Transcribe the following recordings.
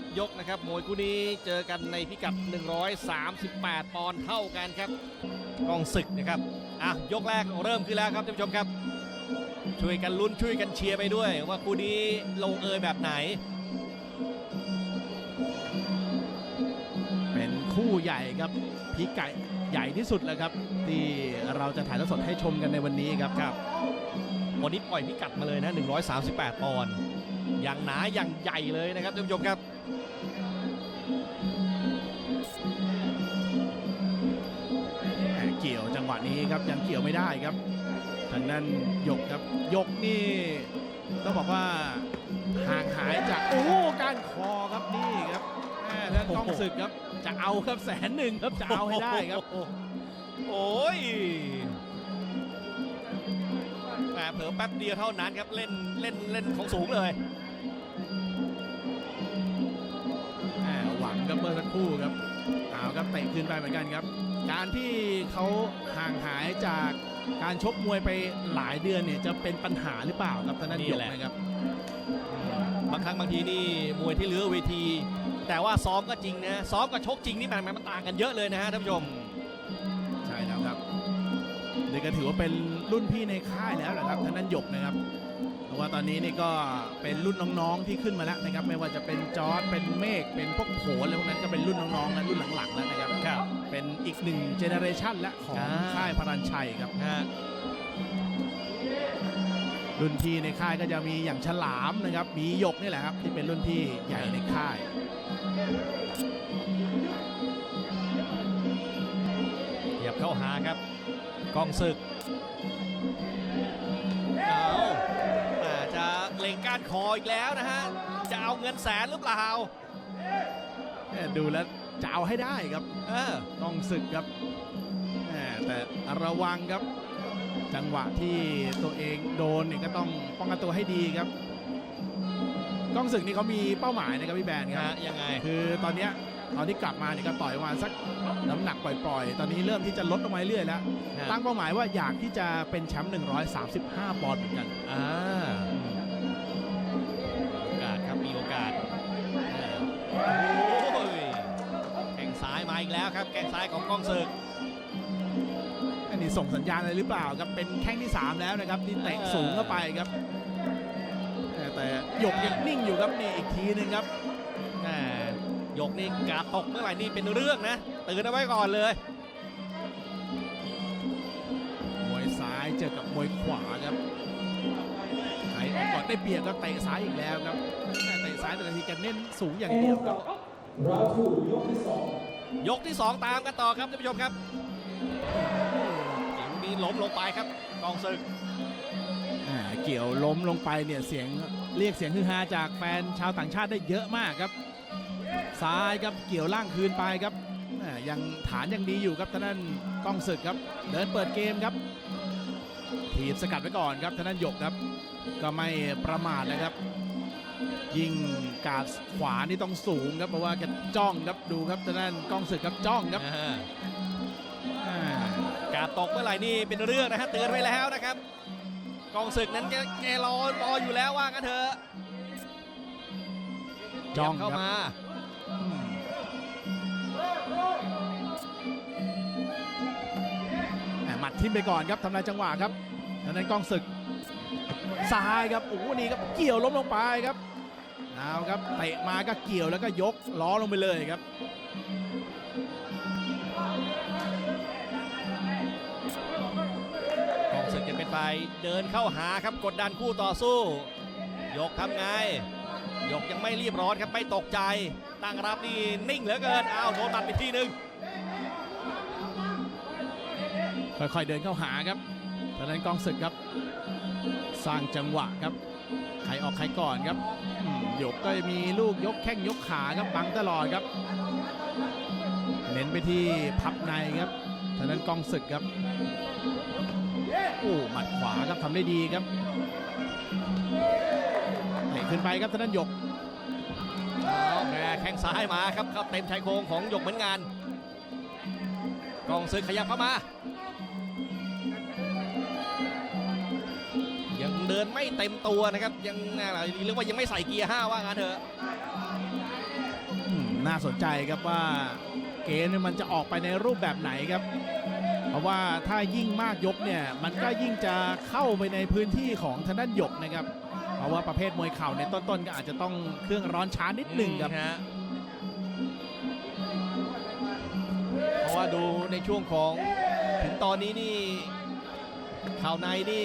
ดยกนะครับ มวยคู่นี้เจอกันในพิกัด 138 ปอนด์เท่ากันครับกองศึกนะครับ อะ ยกแรกเริ่มขึ้นแล้วครับท่านผู้ชมครับ ช่วยกันลุ้นช่วยกันเชียร์ไปด้วย ว่าคู่นี้ลงเอยแบบไหน เป็นคู่ใหญ่ครับพิกัดใหญ่ที่สุดแล้วครับ ที่เราจะถ่ายทอดสดให้ชมกันในวันนี้ครับครับวันนี้ปล่อยพิกัดมาเลยนะ 138 ปอนด์อย่างหนาอย่างใหญ่เลยนะครับท่านผู้ชมครับ งหวะนี้ครับยังเกี่ยวไม่ได้ครับ ทางนั้นยกครับยกนี่ต้องบอกว่าห่างหายจากโอ้การคอครับนี่ครับแหม่ท่านกล้องศึกครับจะเอาครับแสนหนึ่งครับจะเอาให้ได้ครับ โอ้ยแหมเผลอแป๊บเดียวเท่านั้นครับเล่นเล่นเล่นของสูงเลยแหม่หวังครับเมื่อสักครู่ครับเอาครับเตะคืนไปเหมือนกันครับ การที่เขาห่างหายจากการชกมวยไปหลายเดือนเนี่ยจะเป็นปัญหาหรือเปล่าครับท่านนั้นนี่ยกแหละนะครับบางครั้งบางทีนี่มวยที่เหลือเวที แต่ว่าซ้อมก็จริงนะซ้อมกับชกจริงนี่มันมันต่างกันเยอะเลยนะฮะท่านผู้ชมใช่แล้วครับนี่ก็ถือว่าเป็นรุ่นพี่ในค่ายแล้วแหละครับท่านนั้นหยกนะครับ ราะว่าตอนนี้นี่ก็เป็นรุ่นน้องๆที่ขึ้นมาแล้วนะครับ ไม่ว่าจะเป็นจอร์ดเป็นเมฆเป็นพวกโผอะไรพวกนั้นก็เป็นรุ่นน้องๆและรุ่นหลังๆแล้วนะครับครับเป็นอีกหนึ่งเจเนอเรชันและของอ่า ค่ายพรัญชัยครับ ฮะ รุ่นพี่ในค่ายก็จะมีอย่างฉลามนะครับ มีหยกนี่แหละครับที่เป็นรุ่นพี่ใหญ่ในค่าย เหยียบเข้าหาครับกองศึกานคออีกแล้วนะฮะ จะเอาเงินแสนหรือเปล่าแหม่ดูแล้วจะเอาให้ได้ครับเออต้องศึกครับแหม่แต่ระวังครับ จังหวะที่ตัวเองโดนเนี่ยก็ต้องป้องกันตัวให้ดีครับกล้องศึกนี่เขามีเป้าหมายนะครับพี่แบนคฮะรับยังไง คือตอนเนี้ยตอนที่กลับมาเนี่ยก็ต่อยประมาณสักน้ำหนักปล่อยๆ ตอนนี้เริ่มที่จะลดลงมาเรื่อยๆแล้วฮะตั้งเป้าหมายว่าอยากที่จะเป็นแชมป์135 ปอนด์เหมือนกันอ่า โอ้ยแข้งซ้ายมาอีกแล้วครับแข้งซ้ายของกองศึกอันนี้ส่งสัญญาณอะไรหรือเปล่าครับเป็นแข้งที่ 3 แล้วนะครับที่เตะสูงเข้าไปครับ แต่แต่หยกยังนิ่งอยู่ครับนี่อีกทีหนึ่งครับแหมยกนี่กาดตกเมื่อไหร่นี่เป็นเรื่องนะตื่นเอาไว้ก่อนเลยมวยซ้ายเจอกับมวยขวาครับใครออกก่อนได้เปรียบก็เตะซ้ายอีกแล้วครับแม่เตะซ้ายแต่ละทีแกเน้นสูงอย่างเดียวครับยกที่ 2 ตามกันต่อครับท่านผู้ชมครับเสียงนี้ล้มลงไปครับกองศึกอ่าเกี่ยวล้มลงไปเนี่ยเสียงเรียกเสียงฮือฮาจากแฟนชาวต่างชาติได้เยอะมากครับ ซ้ายครับเกี่ยวล่างคืนไปครับอ่ายังฐานยังดีอยู่ครับท่านั้นกล้องศึกครับ เดินเปิดเกมครับถีบสกัดไว้ก่อนครับท่านั้นหยกครับ ก็ไม่ประมาทนะครับ ยิงกาดขวานี่ต้องสูงครับเพราะว่าแกจ้องครับดูครับท่านั้นกล้องศึกครับจ้องครับอ่าอ่าการตกเมื่อไหร่นี่เป็นเรื่องนะฮะเตือนไว้แล้วนะครับกองศึกนั้นแกแกรอรออยู่แล้วว่ากันเถอะจ้องเข้าครับมาอืมแหม่หมัดทิ่มไปก่อนครับทำลายจังหวะครับทางนั้นกล้องศึกซ้ายครับโอ้โหนี่ครับเกี่ยวล้มลงไปครับ เอาครับเตะมาก็เกี่ยวแล้วก็ยกล้อลงไปเลยครับ กองศึกยังเป็นไปเดินเข้าหาครับกดดันคู่ต่อสู้ ยกทำไง ยกยังไม่รีบร้อนครับไม่ตกใจ ตั้งรับนี่นิ่งเหลือเกินอ้าวโดนบัดไปทีหนึ่งค่อยๆเดินเข้าหาครับทางนั้นกองศึกครับ สร้างจังหวะครับ ใครออกใครก่อนครับ ยกก็มีลูกยกแข้งยกขาครับบังตลอดครับ เน้นไปที่พับในครับทางนั้นกองศึกครับโอ้หมัดขวาครับทำได้ดีครับเตะขึ้นไปครับทางนั้นหยกเอาแหมแข้งซ้ายมาครับเข้าเต็มชายโครงของหยกเหมือนงานกองศึกขยับเข้ามา เดินไม่เต็มตัวนะครับ ยังอะไรเรียกว่ายังไม่ใส่เกียร์ห้าว่างั้นเถอะน่าสนใจครับว่าเกมเนี่ยมันจะออกไปในรูปแบบไหนครับ เพราะว่าถ้ายิ่งมากยกเนี่ย มันก็ยิ่งจะเข้าไปในพื้นที่ของทางด้านหยกนะครับ เพราะว่าประเภทมวยเข่าในยต้นๆก็อาจจะต้องเครื่องร้อนช้านิดหนึ่งครับฮะเพราะว่าดูในช่วงของถึงตอนนี้นี่ข่าวในนี่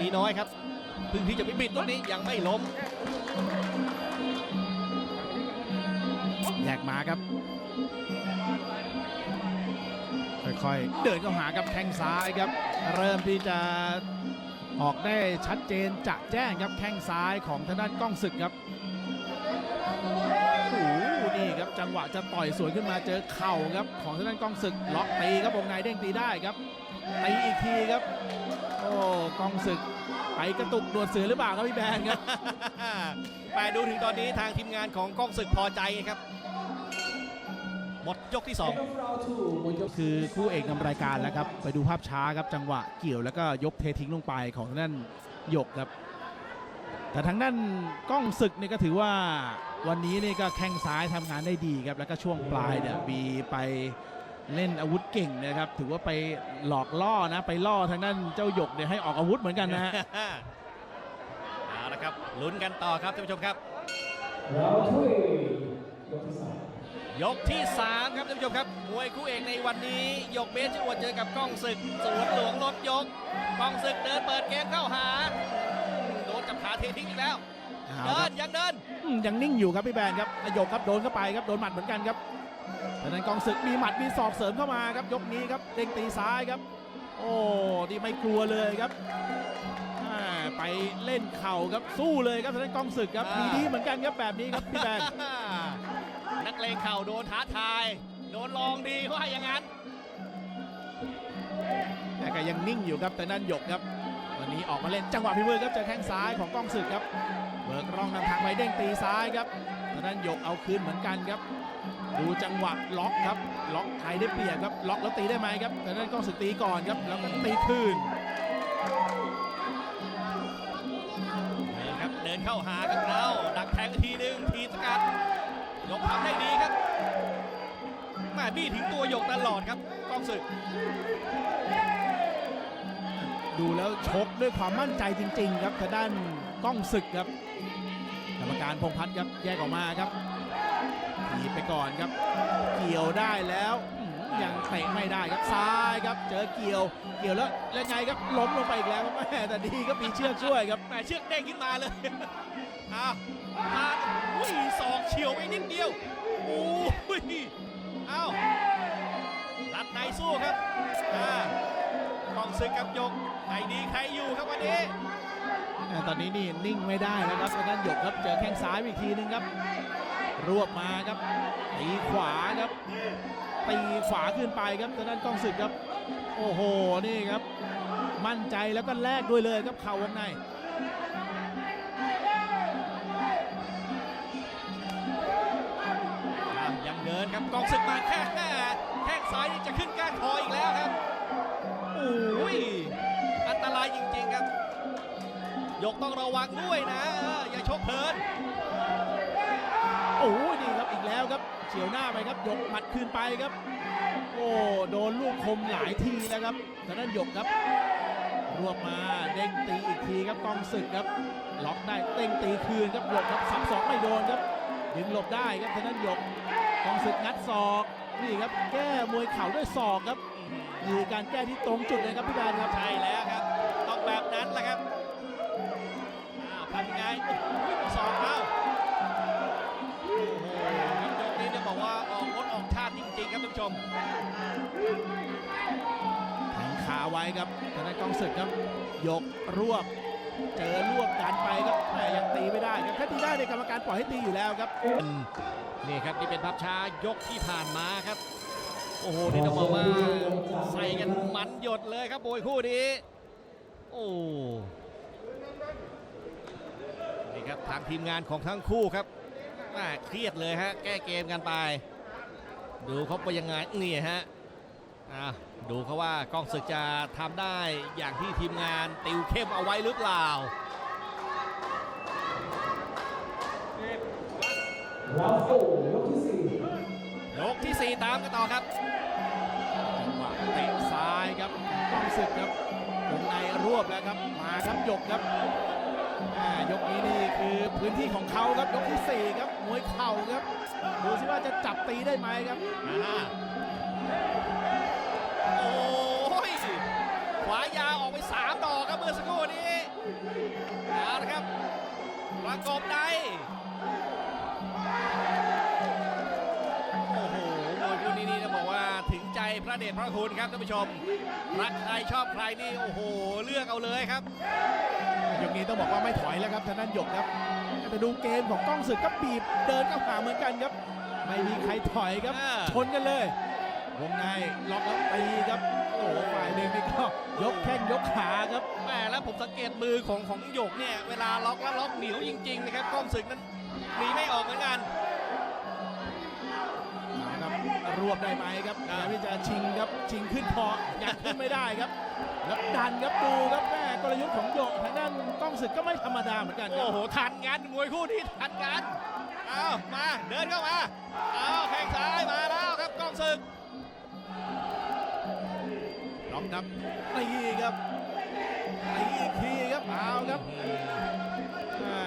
มีน้อยครับเพึ่งที่จะไปบิดตรงนี้ยังไม่ล้มแยกมาครับ ค่อยๆ เดินเข้าหากับแข้งซ้ายครับ เริ่มที่จะออกได้ชัดเจนจะแจ้งครับแข้งซ้ายของทางด้านกล้องศึกครับโอ้โหนี่ครับจังหวะจะต่อยสวนขึ้นมาเจอเข่าครับ ของทางด้านกล้องศึกล็อกตีครับวงในเด้งตีได้ครับตีอีกทีครับ โอ้กล้องศึกไปกระตุกดวดเสือหรือเปล่าครับพี่แบนครับ แต่ดูถึงตอนนี้ทางทีมงานของกล้องศึกพอใจครับ หมดยกที่2คือคู่เอกนำรายการแล้วครับ ไปดูภาพช้าครับจังหวะเกี่ยวแล้วก็ยกเททิ้งลงไปของทางด้านหยกครับ แต่ทางด้านกล้องศึกนี่ก็ถือว่าวันนี้นี่ก็แข้งซ้ายทำงานได้ดีครับ แล้วก็ช่วงปลายเนี่ยมีไป เล่นอาวุธเก่งนะครับ ถือว่าไปหลอกล่อนะ ไปล่อทางด้านเจ้าหยกเนี่ยให้ออกอาวุธเหมือนกันนะฮะเอาละครับลุ้นกันต่อครับท่านผู้ชมครับ ยกที่ 3 ครับท่านผู้ชมครับมวยคู่เอกในวันนี้ยกเบสจะอวดเจอกับกล้องศึกสวนหลวงลดยกกล้องศึกเดินเปิดเกมเข้าหาโดนจับขาเททิ้งอีกแล้วเอาเดิครันบยังเดินอืมยังนิ่งอยู่ครับพี่แบนครับอโยกครับโดนเข้าไปครับโดนหมัดเหมือนกันครับ ทางด้านกองศึกมีหมัดมีศอกเสริมเข้ามาครับ ยกนี้ครับเด้งตีซ้ายครับ โอ้ดีไม่กลัวเลยครับอ่าไปเล่นเข่าครับสู้เลยครับทางด้านกองศึกครับอ่ามีมีดีเหมือนกันครับแบบนี้ครับพี่แบนนักเลงเข่าโดนท้าทาย โดนลองดีว่าอย่างนั้นแต่ก็ยังนิ่งอยู่ครับทางด้านหยกครับ วันนี้ออกมาเล่นจังหวะพิมือครับเจอแข้งซ้ายของกองศึกครับเบิกร่องนำทางไปเด้งตีซ้ายครับทางด้านหยกเอาคืนเหมือนกันครับ ดูจังหวะล็อกครับล็อกใครได้เปรียบครับล็อกแล้วตีได้ไหมครับแต่นั้นกล้องศึกตีก่อนครับแล้วก็ตีคืนนี่ครับเดินเข้าหาครับเราดักแทงทีหนึ่งทีสกัดยกทำได้ดีครับแมาบี้ถึงตัวยกตลอดครับกล้องศึก ดูแล้วชกด้วยความมั่นใจจริง ๆ ครับทางด้านกล้องศึกครับกรรมการพงษ์พัฒน์ครับแยกออกมาครับ ถีบไปก่อนครับ เกี่ยวได้แล้วยังเตะไม่ได้ครับซ้ายครับ เจอเกี่ยว เกี่ยวแล้วแล้วไงครับล้มลงไปอีกแล้วแม่แต่ดีก็มีเชือกช่วยครับแหมเชือกเด้งขึ้นมาเลยอ้าวมาอุ้ยศอกเฉียวไปนิดเดียวโอ้ยเอ้ารัดในสู้ครับอ่ากองศึกกับยกใครดีใครอยู่ครับวันนี้แต่ตอนนี้นี่นิ่งไม่ได้แล้วครับทางด้านหยกครับเจอแข้งซ้ายอีกทีนึงครับ รวบมาครับตีขวาครับตีขวาขึ้นไปครับทางด้านกองศึกครับ โอ้โหนี่ครับ มั่นใจแล้วก็แลกด้วยเลยครับเข่าวงในอ้าวยังเดินครับกองศึกมาแค่แข้งซ้ายจะขึ้นก้านคออีกแล้วครับโอ้ยอันตรายจริงๆครับ ยกต้องระวังด้วยนะอออย่าชกเพลิน โอ้ยนี่ครับอีกแล้วครับเฉียวหน้าไปครับหยกหมัดคืนไปครับ โอ้โดนลูกคมหลายทีแล้วครับทางด้านหยกครับ รวบมาเด้งตีอีกทีครับกองศึกครับล็อกได้เด้งตีคืนครับหยกครับสับสองไม่โดนครับดึงหลบได้ครับทางด้านหยกกองศึกงัดศอกนี่ครับแก้มวยเข่าด้วยศอกครับคือการแก้ที่ตรงจุดเลยครับพี่แบนครับใช่แล้ว มแทงขาไว้ครับทางด้านกองศึกครับ ยกรวบ เจอรวบกันไปครับแต่ยังตีไม่ได้ครับถ้าตีได้ในยกรรมการปล่อยให้ตีอยู่แล้วครับ นี่ครับนี่เป็นภาพช้ายกที่ผ่านมาครับ โอ้โห นี่ต้องบอกว่าใส่กันมันหยดเลยครับโบยคู่นี้ โอ้นี่ครับทางทีมงานของทั้งคู่ครับแม่เครียดเลยฮะ แก้เกมกันไป ดูเขาไปยังไงนี่ฮะดูเขาว่ากล้องศึกจะทำได้อย่างที่ทีมงานติวเข้มเอาไว้หรือเปล่ายกที่4ตามกันต่อครับจังหวะเตะซ้ายครับต้องศึกครับวงในรวบแล้วครับมาครับยกครับยกนี้นี่คือ พื้นที่ของเขาครับยกที่สี่ครับมวยเข่าครับดูสิว่าจะจับตีได้ไหมครับโอ้ยขวายาวออกไป 3 ดอกครับเมื่อสักครู่นี้เอาละครับประกบในโอ้โหมวยคู่นี้นี่ต้องบอกว่าถึงใจพระเดชพระคุณครับท่านผู้ชม รักใครชอบใครนี่โอ้โห เลือกเอาเลยครับยกนี้ต้องบอกว่าไม่ถอยแล้วครับทางด้านหยกครับ แต่ดูเกมของกล้องศึกก็บีบเดินเข้าหาเหมือนกันครับ ไม่มีใครถอยครับ อ่า ชนกันเลยวงในล็อกแล้วตีครับ โอ้โหฝ่ายหนึ่งนี่ก็ยกแข้งยกขาครับ แหมแล้วผมสังเกตมือของของหยกเนี่ย เวลาล็อกแล้วล็อกเหนียวจริง ๆ นะครับกล้องศึกนั้นหนีไม่ออกเหมือนกันเอาครับรวบได้ไหมครับพยายามที่จะชิงครับ ชิงขึ้นคอยังขึ้นไม่ได้ครับ แล้วดันครับดูครับแม่ กลยุทธ์ของหยกทางด้านกล้องศึกก็ไม่ธรรมดาเหมือนกันครัโอ้บโหทันกันมวยคู่นี้ทันกันเอามาเดินเข้ามาเอาแข้งซ้ายมาแล้วครับกล้องศึกล็อกครับตีครับตีอีกทีครับเอาครับอ่า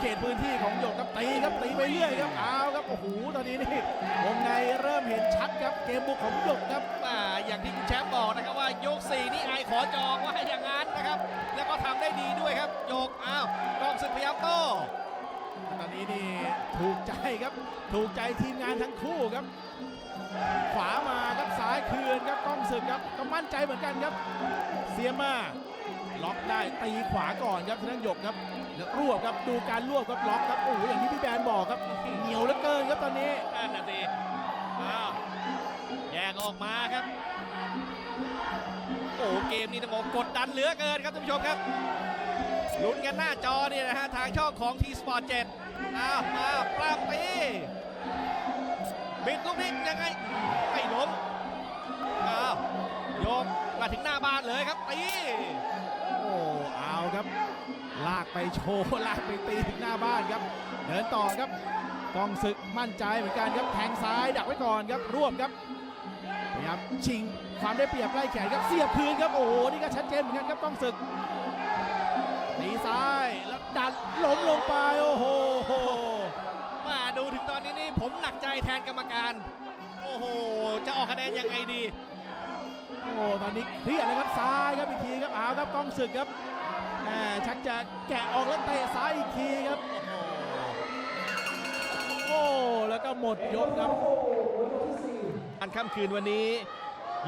เขตพื้นที่ของหยกครับตีครับตีไปเรื่อยครับเอาครับโอ้โหตอนนี้นี่วงในเริ่มเห็นชัดครับเกมบุกของหยกครับ อ่าอย่างที่คุณแชมป์บอกนะครับว่ายก4นี่ไอายขอจองว่าให้อย่างนั้นนะ ครับ แล้วก็ทำได้ดีด้วยครับโยกอ้าวก้องศึกพยายามโต้ตอนนี้นี่ถูกใจครับ ถูกใจทีมงานทั้งคู่ครับ ขวามาครับซ้ายคืนครับกล้องศึกครับก็มั่นใจเหมือนกันครับ เสียมาล็อกได้ตีขวาก่อนครับทางด้นหยกครับแล้วรวบครับดูการรวบครับล็อกครับโอ้โหอย่างที่พี่แบนบอกครับเหนียวเหลือเกินครับตอนนี้นั่นนะสิอ้าวแยกออกมาครับ โอ้โหเกมนี้ต้องบอกกดดันเหลือเกินครับท่านผู้ชมครับลุ้นกันหน้าจอเนี่ยนะฮะทางช่องของ T Sport 7อ้าวมาปล้ำตีบิดลูกนี้ยังไงไม่ล้มอ้าวโยกมาถึงหน้าบ้านเลยครับตีโอ้เอาครับ ลากไปโชว์ลากไปตีถึงหน้าบ้านครับ เดินต่อครับกองศึกมั่นใจเหมือนกันครับแทงซ้ายดักไว้ก่อนครับรวบครับายามชิงความได้เปรียบไล่แขนครับเสียบคืนครับโอ้โหนี่ก็ชัดเจนเหมือนกันครับกองศึกตีซ้ายแล้วดันล้มลงไปโอ้โหมาดูถึงตอนนี้นี่ผมหนักใจแทนกรรมการ โอ้โห จะออกคะแนนยังไงดี โอ้ตอนนี้เครียดเลยครับซ้ายครับอีกทีครับเอาครับกองศึกครับแหมชักจะแกะออกแล้วเตะซ้ายอีกทีครับโอ้แล้วก็หมดยกครับ อันค่ำคืนวันนี้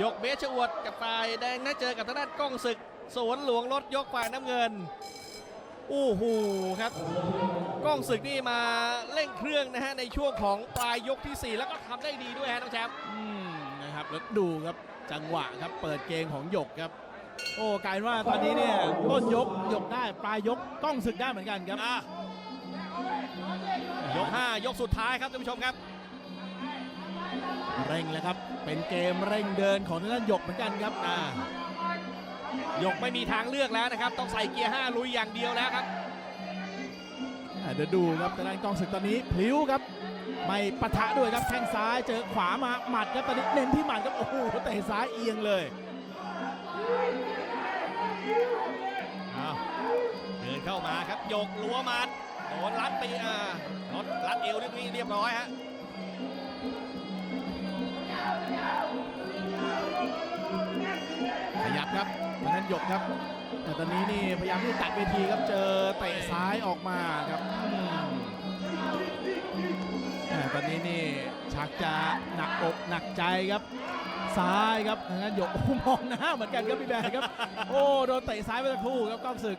ยกเบสชอวดกับฝ่ายแดงน่าเจอกับทางด้านกล้องศึกสวนหลวงรถยกฝ่ายน้ำเงินโอ้โหครับกล้องศึกนี่มาเร่งเครื่องนะฮะในช่วงของปลายยกทีสี่4 แล้วก็ทำได้ดีด้วยฮะน้องแชมป์อืมนะครับแล้วดูครับจังหวะครับเปิดเกมของหยกครับ โอ้กลายเป็นว่าตอนนี้เนี่ยต้นยกหยกได้ปลายยกกล้องศึกได้เหมือนกันครับอะยก 5 ยกสุดท้ายครับท่านผู้ชมครับ เร่งแล้วครับ เป็นเกมเร่งเดินของทางด้านหยกเหมือนกันครับอ่ายกไม่มีทางเลือกแล้วนะครับ ต้องใส่เกียร์5ลุยอย่างเดียวแล้วครับเดี๋ยวดูครับทางด้านกองศึกตอนนี้พลิ้วครับ ไม่ปะทะด้วยครับแข้งซ้ายเจอขวามาหมัดครับตอนนี้เน้นที่หมัดครับโอ้โหเตะซ้ายเอียงเลยเดินเข้ามาครับยกลัวหมัดโดนรัดไปอ่ารถรัดเอวเรียบร้อยฮะ ขยับครับทางนั้นหยกครับ แต่ตอนนี้นี่พยายามที่จะตัดเวทีครับเจอเตะซ้ายออกมาครับอืมอ่ตอนนี้นี่ชักจะหนักอกหนักใจครับซ้ายครับทางนั้นหยกมองหน้าเหมือนกันครับพี่แบนครับ โอ้โดนเตะซ้ายไปสักครู่ครับก้องศึก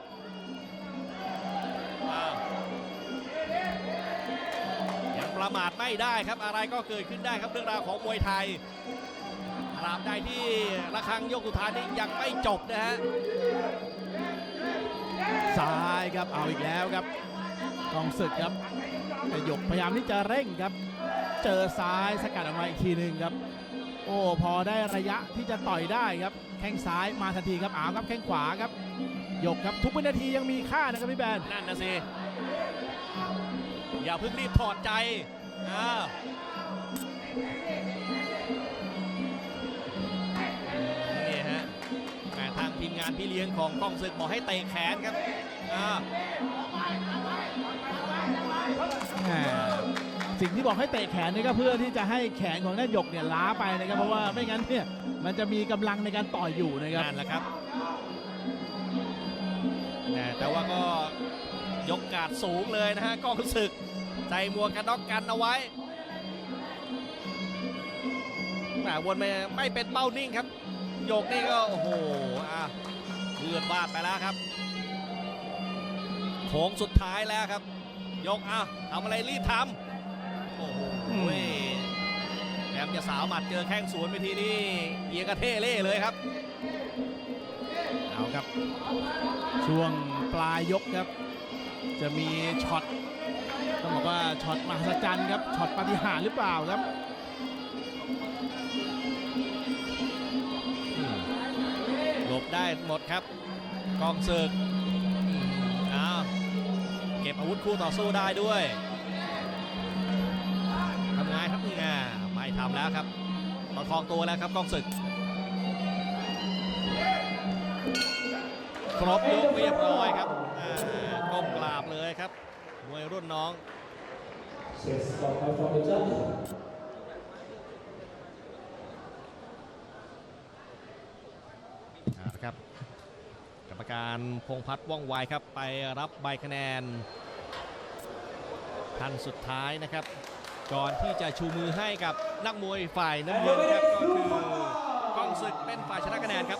อ้าว ประมาทไม่ได้ครับ อะไรก็เกิดขึ้นได้ครับเรื่องราวของมวยไทยตราบใดที่ระฆังยกสุดท้ายนี้ยังไม่จบนะฮะซ้ายครับเอาอีกแล้วครับกองศึกครับแต่หยกพยายามที่จะเร่งครับ เจอซ้ายสกัดออกมาอีกทีหนึ่งครับ โอ้พอได้ระยะที่จะต่อยได้ครับ แข้งซ้ายมาทันทีครับอ้าวครับแข้งขวาครับหยกครับทุกวินาทียังมีค่านะครับพี่แบนนั่นนะสิ อย่าเพิ่งรีบถอดใจอ้าวนี่ฮะแหม่ทางทีมงานพี่เลี้ยงของกล้องศึกบอกให้เตะแขนครับอ้าวแหม่สิ่งที่บอกให้เตะแขนนี่ก็เพื่อที่จะให้แขนของนายหยกเนี่ยล้าไปนะครับ เพราะว่าไม่งั้นเนี่ยมันจะมีกำลังในการต่อยอยู่นะครับ นั่นแหละครับแหม่แต่ว่าก็ยกการดสูงเลยนะฮะกล้องศึก ใส่หมวกกันน็อกกันเอาไว้แหมวนไม่ไม่เป็นเป้านิ่งครับ โยกนี่ก็โอ้โหอะเลือดบาดไปแล้วครับโค้งสุดท้ายแล้วครับ ยกอะทำอะไรรีบทำโอ้โหอืมแถมจะสาวหมัดเจอแข้งสวนไปทีนี่เอียกระเทเล่เลยครับเอาครับ ช่วงปลายยกครับ จะมีช็อต ต้องบอกว่าช็อตมหัศจรรย์ครับช็อตปาฏิหาริย์หรือเปล่าครับหลบได้หมดครับ กองศึกอ้าวเก็บอาวุธคู่ต่อสู้ได้ด้วยทำไงครับอ่าไม่ทำแล้วครับประคองตัวแล้วครับกองศึกครบยกเรียบร้อยครับก้มกราบเลยครับ มวยรุ่นน้อง Yes, stop from the judge. เอาละครับกรรมการพงพัฒน์ว่องไวครับไปรับใบคะแนนท่านสุดท้ายนะครับ ก่อนที่จะชูมือให้กับนักมวยฝ่ายน้ำเงินครับก็คือกล้องศึกเป็นฝ่ายชนะคะแนนครับ